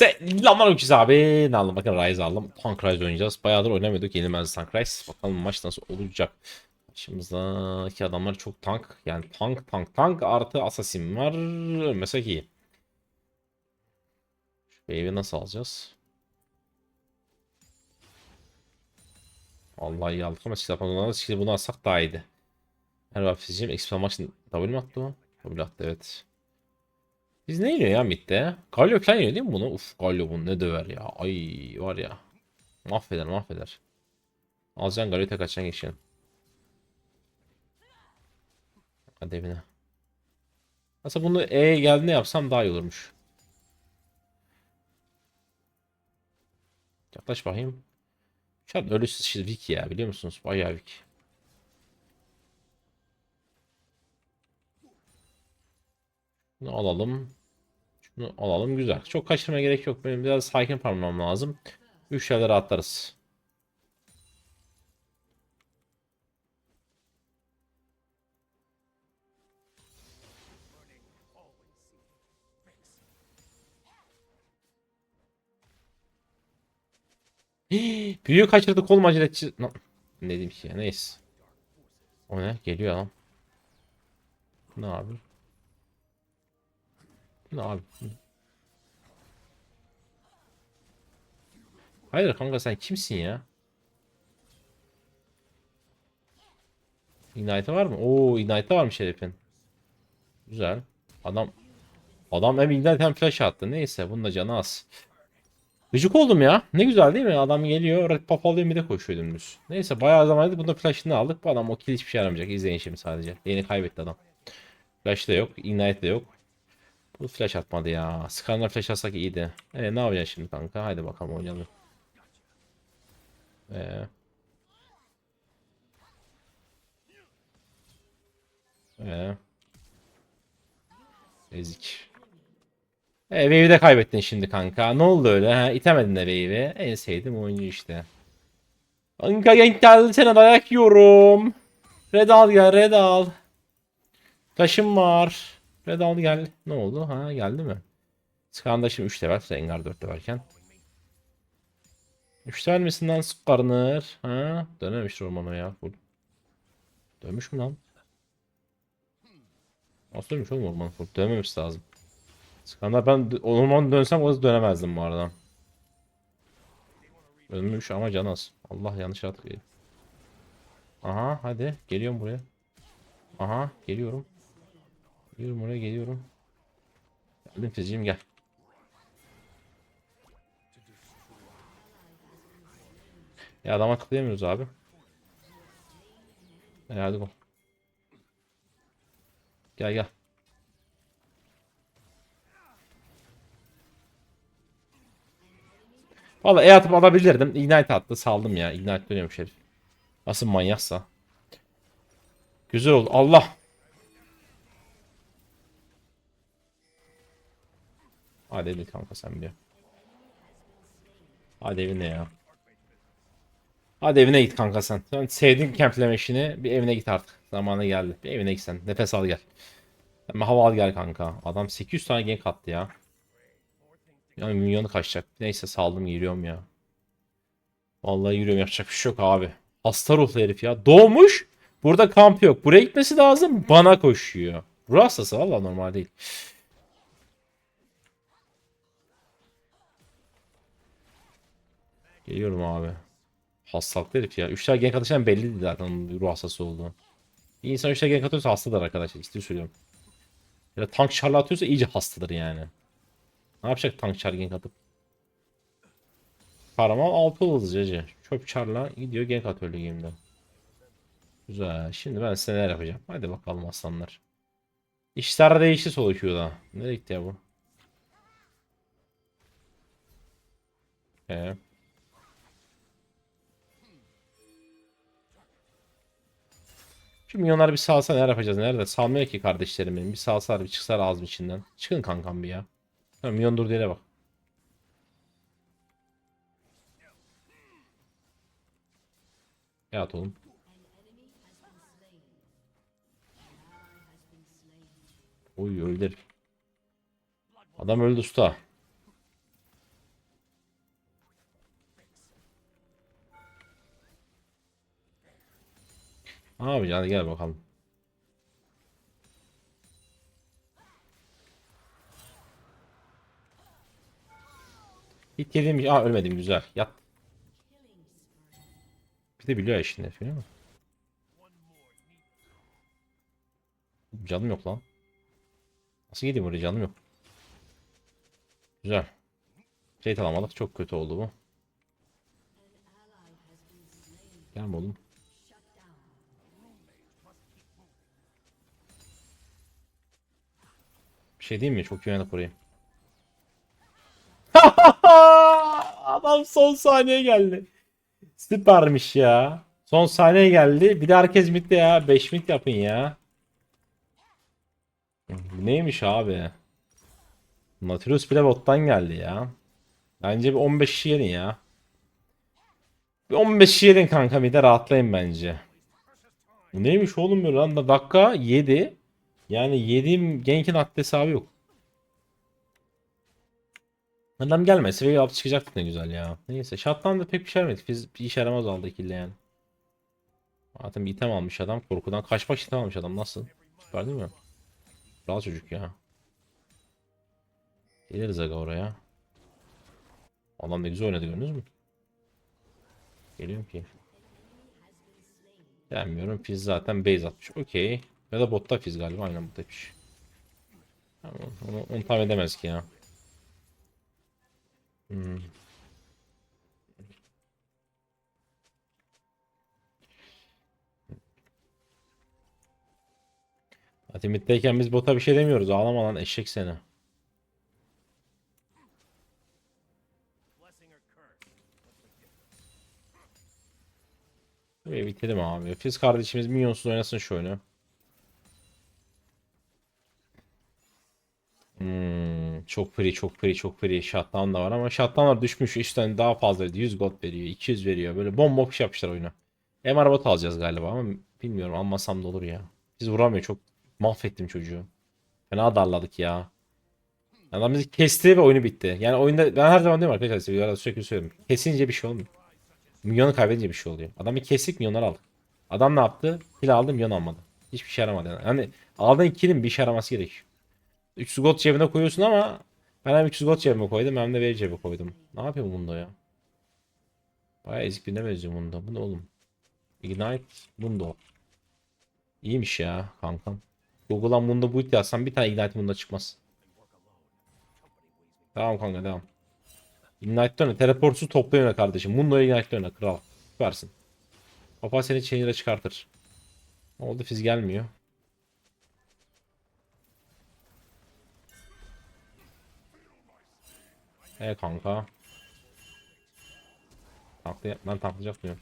Selamlar öküz abi. Ne aldım? Bakın Rise aldım. Tank Rise oynayacağız. Bayağıdır oynamıyorduk. Yenilmez Tank Rise. Bakalım maç nasıl olacak. Başımızdaki adamlar çok tank. Yani tank tank tank artı assassin var. Mesela iyi. Şu evi nasıl alacağız? Vallahi iyi aldık ama silah panolarına şimdi bunu alsak daha iyiydi. Merhaba fiziciğim. Expel maçın W mi attı o? W attı evet. Biz ne yiyor ya midde? Galio falan yiyor değil mi bunu? Uf Galio bunu ne döver ya. Ay var ya. Mahveder mahveder. Alacaksın Galio tek açacaksın geçeceksin. Hadi evine. Aslında bunu E geldiğinde yapsam daha iyi olurmuş. Yaklaş bakayım. Şu an ölüsüz şey Wiki ya biliyor musunuz? Bayağı Wiki. Bunu alalım. Şunu alalım güzel. Çok kaçırmaya gerek yok. Benim biraz sakin parmam lazım. Üç şeyler atlarız. Büyüğü kaçırdık oğlum. Lan, Ne diyeyim ki ya neyse. O ne? Geliyor lan. Ne abi? Ne abi? Hayır kanka sen kimsin ya? Ignite var mı? Oo Ignite varmış herifin. Güzel. Adam Adam hem Ignite hem flash attı. Neyse bunun da canı az. Gıcık oldum ya. Ne güzel değil mi? Adam geliyor. Red Pop alıyor bir de koşuyor dümdüz. Neyse bayağı zamandır bunda flash'ını aldık. Bu adam o kill hiçbir şey yaramayacak. İzleyin şimdi sadece. Yeni kaybetti adam. Flash da yok. Ignite de yok. Bu flash atmadı ya. Skarner flash atsak iyiydi. E ne yapacaksın şimdi kanka? Haydi bakalım oynayalım. Ee. Ee. Ezik. E, wave'i de kaybettin şimdi kanka. Ne oldu öyle? Ha, itemedin de wave'i. En sevdiğim oyuncu işte. Kanka genk geldi sana dayak yiyorum. Red al gel red al. Taşım var. Red al gel. Ne oldu? Ha geldi mi? Skarn'da şimdi 3 level. Rengar 4 levelken. 3 level misin lan Skarner? Ha? Dönememiş Romano ya. Full. Dönmüş mü lan? Nasıl dönmüş oğlum Orman full? Dönmemiş lazım. Skarner ben Orman dönsem o dönemezdim bu arada. Dönmüş ama can az. Allah yanlış attık. Aha hadi geliyorum buraya. Aha geliyorum. Geliyorum oraya geliyorum. Geldim fiziğim gel. Ya adama tıklayamıyoruz abi. E, hadi go. Gel gel. Valla E atıp alabilirdim. Ignite attı. Saldım ya. Ignite dönüyormuş herif. Nasıl manyaksa. Güzel oldu. Allah. Evine kanka sen biliyor. Hadi evine ya. Hadi evine git kanka sen. Sen sevdin kempleme işini. Bir evine git artık. Zamanı geldi. Bir evine git sen. Nefes al gel. Ama hava al gel kanka. Adam 800 tane gank attı ya. Yani milyonu kaçacak. Neyse saldım giriyorum ya. Vallahi yürüyorum yapacak bir şey yok abi. Hasta ruhlu herif ya. Doğmuş. Burada kamp yok. Buraya gitmesi lazım. Bana koşuyor. Ruh hastası valla normal değil. Geliyorum abi. Hastalıklı herif ya. 3 tane gank atışan belliydi zaten ruh hastası olduğu. Bir insan 3 tane gank atıyorsa hastadır arkadaşlar. Ciddi söylüyorum. Ya da tank şarlı atıyorsa iyice hastadır yani. Ne yapacak tank çar gank atıp? Paramal altı hızlıca. Çöp çarla gidiyor gank atıyor ligimde. Güzel. Şimdi ben size neler yapacağım. Hadi bakalım aslanlar. İşler değişti sol da. Nereye gitti ya bu? Ee. Şu milyonlar bir salsa neler yapacağız? Nerede? Salmıyor ki kardeşlerim benim. Bir salsalar bir çıksalar ağzım içinden. Çıkın kankam bir ya. Ha, milyon dur diye bak. Yat oğlum. Oy öldür. Adam öldü usta. Yapacaksın? Hadi gel bakalım. Hit yediğim... Aa ölmedim güzel. Yat. Bir de biliyor şimdi. Biliyor musun? Canım yok lan. Nasıl gideyim oraya canım yok. Güzel. Şey alamadık. Çok kötü oldu bu. Gelme oğlum. Şey diyeyim mi? Çok iyi oynadık. Adam son saniye geldi. Süpermiş ya. Son saniye geldi. Bir de herkes bitti ya. 5 mit yapın ya. Neymiş abi? Nautilus bile bottan geldi ya. Bence bir 15 kişi yerin ya. Bir 15 kişi yerin kanka bir de rahatlayın bence. Neymiş oğlum böyle lan da dakika 7. Yani yediğim Genk'in haddi hesabı yok. Adam gelmese ve yapıp çıkacaktık ne güzel ya. Neyse şattan da pek bir şey vermedik. Biz bir işe yaramaz aldı ikili yani. Zaten bir item almış adam. Korkudan kaçmak item almış adam. Nasıl? Süper değil mi? Kral çocuk ya. Geliriz aga oraya. Adam ne güzel oynadı gördünüz mü? Geliyorum ki. Gelmiyorum. Fiz zaten base atmış. Okey. Ya da botta Fiz galiba. Aynen bottaymış. Tamam, onu, onu tahmin edemez ki ya. Hmm. Hadi middeyken biz bota bir şey demiyoruz. Ağlama lan eşek seni. Burayı bitirelim abi. Fiz kardeşimiz minyonsuz oynasın şu oyunu. Çok free çok free çok free. Shutdown da var ama shutdownlar düşmüş. İşten daha fazla veriyor. 100 gold veriyor. 200 veriyor. Böyle bomba bir şey yapmışlar oyunu. MR bot alacağız galiba ama bilmiyorum almasam da olur ya. Biz vuramıyor çok. Mahvettim çocuğu. Fena darladık ya. Adam bizi kesti ve oyunu bitti. Yani oyunda ben her zaman diyorum arkadaşlar videolarda sürekli söylüyorum. Kesince bir şey olmuyor. Milyonu kaybedince bir şey oluyor. Adamı kestik milyonları aldık. Adam ne yaptı? Kill aldı milyon almadı. Hiçbir şey yaramadı yani. Hani aldığın kill'in bir işe yaraması gerekiyor. 300 gold cebine koyuyorsun ama ben hem 300 gold cebime koydum hem de V cebe koydum. Ne yapıyor bunda ya? Baya ezik birine benziyor bunda. Bu ne oğlum? Ignite Mundo. İyiymiş ya kankam. Google'dan Mundo build yazsam bir tane Ignite Mundo çıkmaz. Tamam kanka devam. Ignite'den öne. Teleportsu topla yöne kardeşim. Mundo'ya Ignite'den öne. Kral. Süpersin. Papa seni Chainer'a çıkartır. Ne oldu? Fiz gelmiyor. E kanka. Tanklı, ben tanklayacak mıyım?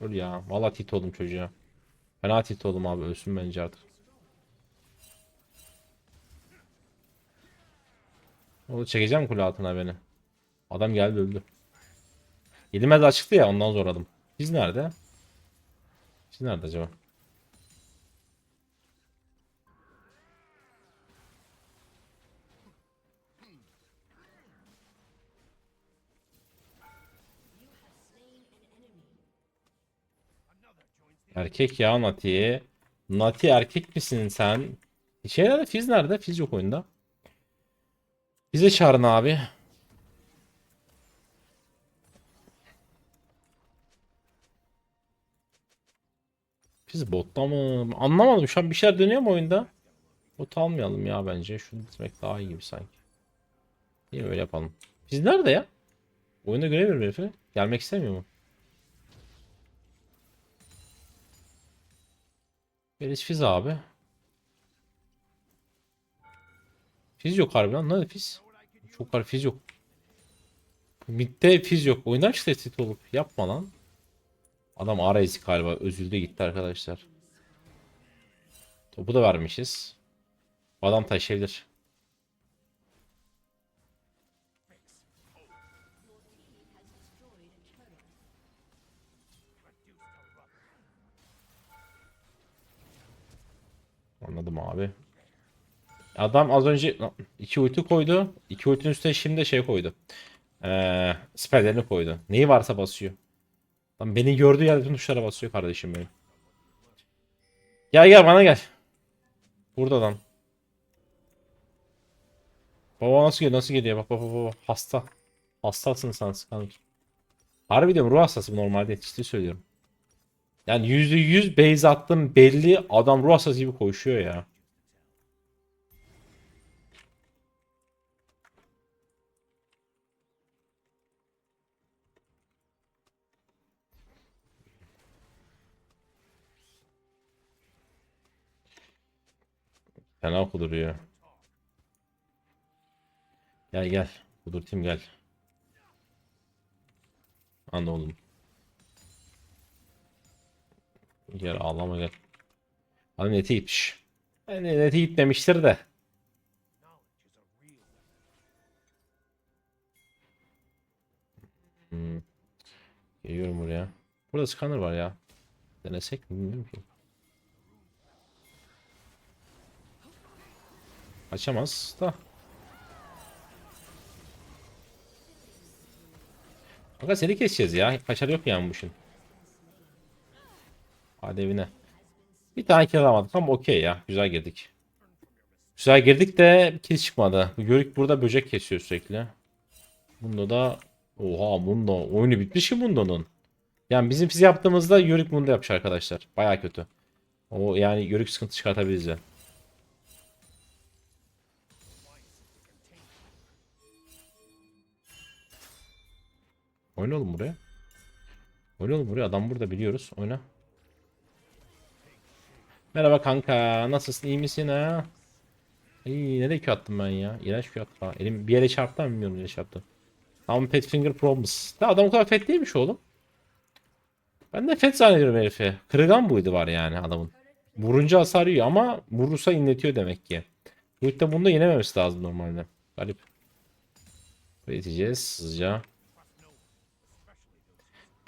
Öl ya. Valla tit oldum çocuğa. Fena tit oldum abi. Ölsün bence artık. Onu çekeceğim kule altına beni. Adam geldi öldü. Yedimez açıktı ya ondan zorladım. Biz nerede? Biz nerede acaba? Erkek ya Nati. Nati erkek misin sen? Şeylerde Fiz nerede? Fiz yok oyunda. Bize çağırın abi. Biz botta mı? Anlamadım. Şu an bir şeyler dönüyor mu oyunda? Bot almayalım ya bence. Şunu gitmek daha iyi gibi sanki. İyi öyle yapalım. Biz nerede ya? Oyunda göremiyorum herifi. Gelmek istemiyor mu? Veriz Fiz abi. Fiz yok harbiden. Nerede Fiz? Çok var Fiz yok. Mid'de Fiz yok. Oyundan çıktı tehdit olup. Yapma lan. Adam ara ezik galiba. Özülde gitti arkadaşlar. Topu da vermişiz. Adam taşıyabilir. Anladım abi. Adam az önce iki ulti koydu. İki ultinin üstüne şimdi şey koydu. Ee, spellerini koydu. Neyi varsa basıyor. Lan beni gördüğü yerde bütün tuşlara basıyor kardeşim benim. Gel gel bana gel. Burada lan. Baba nasıl geliyor nasıl geliyor bak bak bak bak hasta. Hastasın sen kanka. Harbi diyorum ruh hastası normalde ciddi söylüyorum. Yani yüzde yüz base attım belli adam ruh hastası gibi koşuyor ya. Fena kuduruyor. Gel gel. Kudurtayım gel. Anla oğlum. Gel ağlama gel. Adam neti gitmiş. Yani neti gitmemiştir de. Hmm. Geliyorum buraya. Burada scanner var ya. Denesek mi bilmiyorum ki. Açamaz da. Aga seni keseceğiz ya. Kaçar yok yani bu işin. Hadi. Bir tane kill alamadık ama okey ya. Güzel girdik. Güzel girdik de kill çıkmadı. Yörük burada böcek kesiyor sürekli. Bunda da Oha bunda oyunu bitmiş ki bundanın. Yani bizim fizi yaptığımızda Yörük bunda yapmış arkadaşlar. Baya kötü. O yani Yörük sıkıntı çıkartabiliriz ya. Oyna oğlum buraya. Oyna oğlum buraya. Adam burada biliyoruz. Oyna. Merhaba kanka. Nasılsın? İyi misin ha? İyi nereye Q attım ben ya? İğrenç Q attım. Elim bir yere çarptı mı bilmiyorum nereye çarptı. Ama Pet Finger Promise. Da adam o kadar fat değilmiş oğlum. Ben de fat zannediyorum herifi. Kırıgan buydu var yani adamın. Vurunca hasar yiyor ama vurursa inletiyor demek ki. Bu de bunu da yenememesi lazım normalde. Garip. Böyle iteceğiz hızlıca.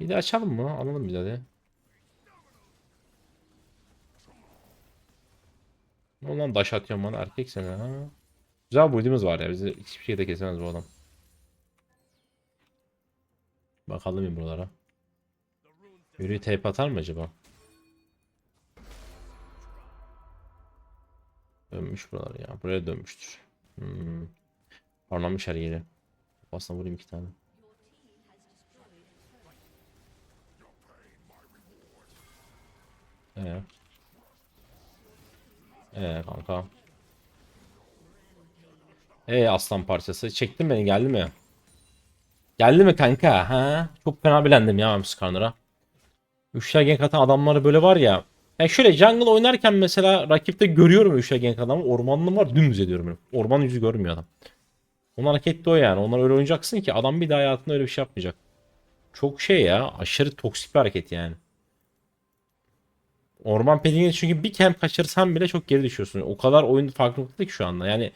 Bir de açalım mı? Alalım bir de. Olan daş atıyorsun bana erkek sen ha. Güzel build'imiz var ya. Bizi hiçbir şeyde kesemez bu adam. Bakalım bir buralara. Yürü tape atar mı acaba? Dönmüş buralar ya. Buraya dönmüştür. Hmm. Parlanmış her yeri. Aslında vurayım iki tane. Ee. Ee kanka. Ee aslan parçası. Çektin beni geldi mi? Geldi mi kanka? Ha? Çok fena bilendim ya ben Skarner'a. Üçler gank atan adamları böyle var ya. Yani şöyle jungle oynarken mesela rakipte görüyorum üçler gank adamı. Ormanlı var dümdüz ediyorum. Böyle. Orman yüzü görmüyor adam. Onun hareketi o yani. Onlar öyle oynayacaksın ki adam bir daha hayatında öyle bir şey yapmayacak. Çok şey ya. Aşırı toksik bir hareket yani. Orman pedini çünkü bir camp kaçırsan bile çok geri düşüyorsun. O kadar oyun farklı noktada ki şu anda. Yani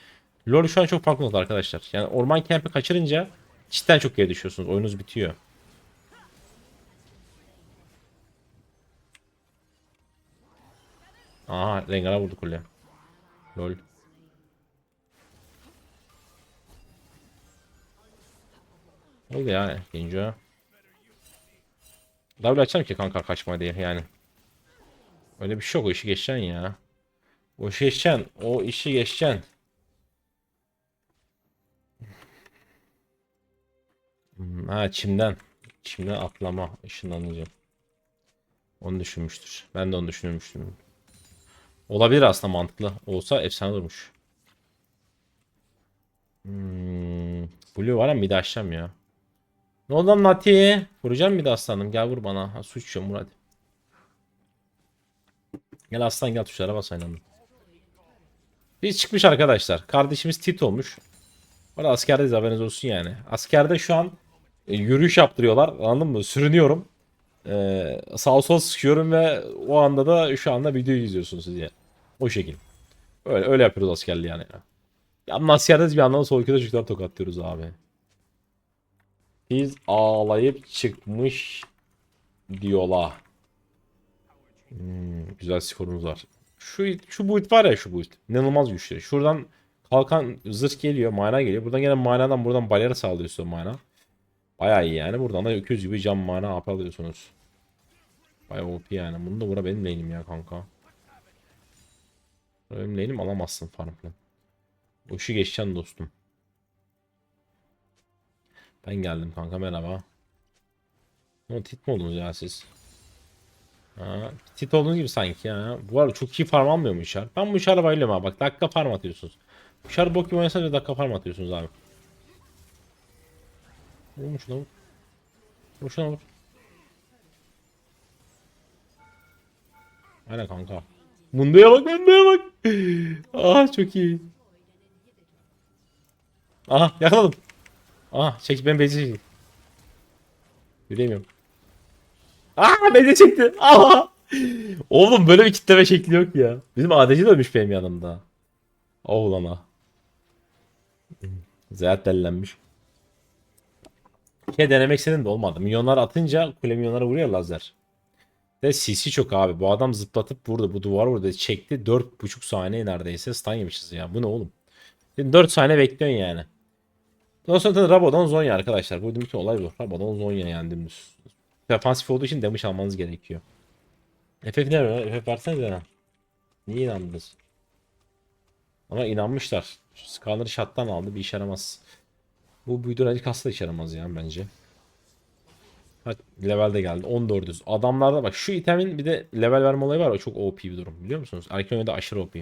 LoL şu an çok farklı noktada arkadaşlar. Yani orman camp'i kaçırınca cidden çok geri düşüyorsunuz. Oyununuz bitiyor. Aha Rengar'a vurdu kule. LoL. Oldu ya Genco? W açacağım ki kanka kaçma diye yani. Öyle bir şey yok o işi geçeceksin ya. O işi geçeceksin. O işi geçeceksin. Hmm, Ha çimden. Çimden atlama ışınlanacağım. Onu düşünmüştür. Ben de onu düşünmüştüm. Olabilir aslında mantıklı. Olsa efsane durmuş. Hmm, Blue var ama de açacağım ya. Ne oldu lan Nati? Vuracağım bir de aslanım. Gel vur bana. Ha, su içiyorum vur hadi. Gel aslan gel tuşlara bas aynı anda. Biz çıkmış arkadaşlar. Kardeşimiz Tit olmuş. Orada askerdeyiz haberiniz olsun yani. Askerde şu an e, yürüyüş yaptırıyorlar. Anladın mı? Sürünüyorum. Ee, sağ sol sıkıyorum ve o anda da şu anda videoyu izliyorsunuz siz yani. O şekil. Öyle, öyle yapıyoruz askerliği yani. Ya ama askerdeyiz bir yandan da soğuk çocuklar tokatlıyoruz abi. Biz ağlayıp çıkmış diyorlar. Hmm, güzel skorumuz var. Şu şu build var ya şu build. İnanılmaz güçlü. Şuradan kalkan zırh geliyor, mana geliyor. Buradan gelen manadan buradan balera sağlıyorsun mana. Bayağı iyi yani. Buradan da öküz gibi cam mana AP alıyorsunuz. Bayağı OP yani. Bunu da vura benim lane'im ya kanka. Ölümleyelim alamazsın farmla. Bu işi geçeceksin dostum. Ben geldim kanka merhaba. Ne tit mi oldunuz ya siz? Ha, tit olduğunuz gibi sanki ya. Bu arada çok iyi farm almıyor mu Uşar? Ben bu Uşar'a bayılıyorum abi. Bak dakika farm atıyorsunuz. Uşar bok gibi oynasanız dakika farm atıyorsunuz abi. Vurun şuna vur. Vur şuna vur. Aynen kanka. Mundo'ya bak Mundo'ya bak. Ah çok iyi. Aha yakaladım. Aha çek ben bezi çekeyim. Yürüyemiyorum. Aa bezi çekti. Aha. Oğlum böyle bir kitleme şekli yok ya. Bizim ADC de ölmüş benim yanımda. Oğlana. Zeyat dellenmiş. Şey denemek istedim de olmadı. Milyonlar atınca kule milyonlara vuruyor lazer. Ve CC çok abi. Bu adam zıplatıp vurdu. Bu duvar vurdu. Çekti. 4.5 saniye neredeyse stun yemişiz ya. Bu ne oğlum? Şimdi 4 saniye bekliyorsun yani. Ondan sonra da Rabadon Zonya arkadaşlar. Bu bütün olay bu. Rabadon Zonya yani dümdüz. Defansif olduğu için damage almanız gerekiyor. FF ne var? FF versene de. Niye inandınız? Ama inanmışlar. Skarner'ı shot'tan aldı. Bir işe yaramaz. Bu büyüdür Ali Kas'ta işe yaramaz ya bence. Bak level de geldi. 14'üz. Adamlarda bak şu itemin bir de level verme olayı var. O çok OP bir durum biliyor musunuz? Erken oyunda aşırı OP.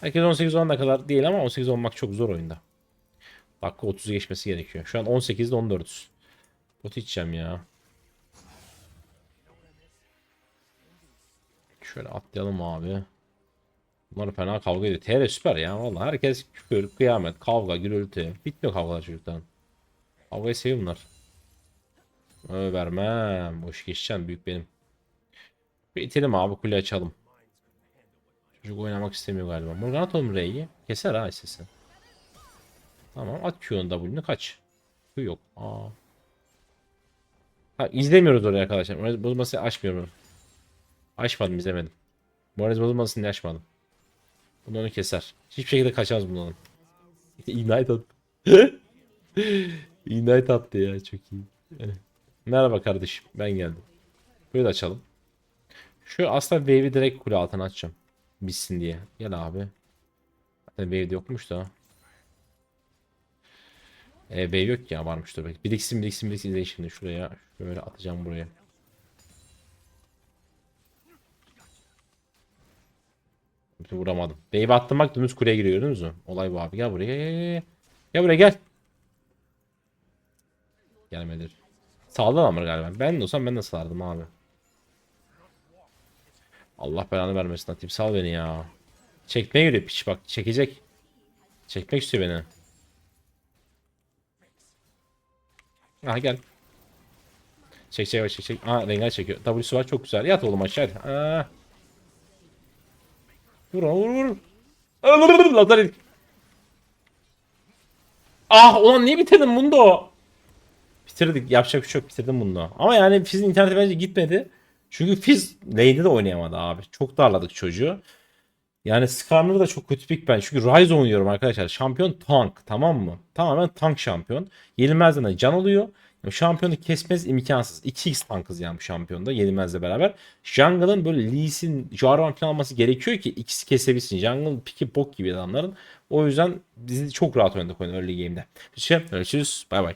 Herkes 18 olana kadar değil ama 18 olmak çok zor oyunda. Dakika 30'u geçmesi gerekiyor. Şu an 18'de 14'üz. Bot içeceğim ya. Şöyle atlayalım abi. Bunlar fena kavga ediyor. TR süper ya vallahi. Herkes küfür, kıyamet, kavga, gürültü. Bitmiyor kavgalar çocuktan. Kavgayı seviyor bunlar. Öyle vermem. Boş geçeceğim büyük benim. Bir itelim abi kule açalım. Çocuk oynamak istemiyor galiba. Morgan atalım R'yi. Keser ha sesi. Tamam at Q'nun W'nu kaç. Q yok. Aa. Ha, izlemiyoruz oraya arkadaşlar. Bozulması açmıyorum. Açmadım izlemedim. Moraliz bozulmasını diye açmadım. Bunu onu keser. Hiçbir şekilde kaçamaz bundan. Ignite at. Ignite attı ya çok iyi. Merhaba kardeşim ben geldim. Böyle açalım. Şu aslında wave'i direkt kule altına açacağım. Bitsin diye. Gel abi. Zaten wave'de yokmuş da. E, wave yok ya varmıştır belki. Biriksin biriksin biriksin izleyin şimdi şuraya. Şöyle atacağım buraya. Bütün vuramadım. Wave attım bak dümdüz kuleye giriyor gördünüz mü? Olay bu abi. Gel buraya. Gel, buraya gel. Gelmedi. Sağlam ama galiba. Ben de olsam ben de sağlardım abi. Allah belanı vermesin Atip. Sal beni ya. Çekmeye yürüyor piç bak. Çekecek. Çekmek istiyor beni. Ah gel. Çek çek çek çek. Aa Rengar çekiyor. W'su var çok güzel. Yat oğlum aşağı. Aa. Vur vur vur. Lazer yedik. Ah ulan niye bitirdin bunu da o? Bitirdik. Yapacak bir şey yok. Bitirdim bunu. Ama yani Fizz'in interneti bence gitmedi. Çünkü Fizz lane'de de oynayamadı abi. Çok darladık çocuğu. Yani Skarner da çok kötü pick ben. Çünkü Ryze oynuyorum arkadaşlar. Şampiyon tank tamam mı? Tamamen tank şampiyon. Yenilmezden de can oluyor. Şampiyonu kesmez imkansız. 2x tankız yani bu şampiyonda yenilmezle beraber. Jungle'ın böyle Lee Sin, Jarvan falan alması gerekiyor ki ikisi kesebilsin. Jungle piki bok gibi adamların. O yüzden bizi çok rahat oynadık oyunu early game'de. Bir şey görüşürüz. Bay bay.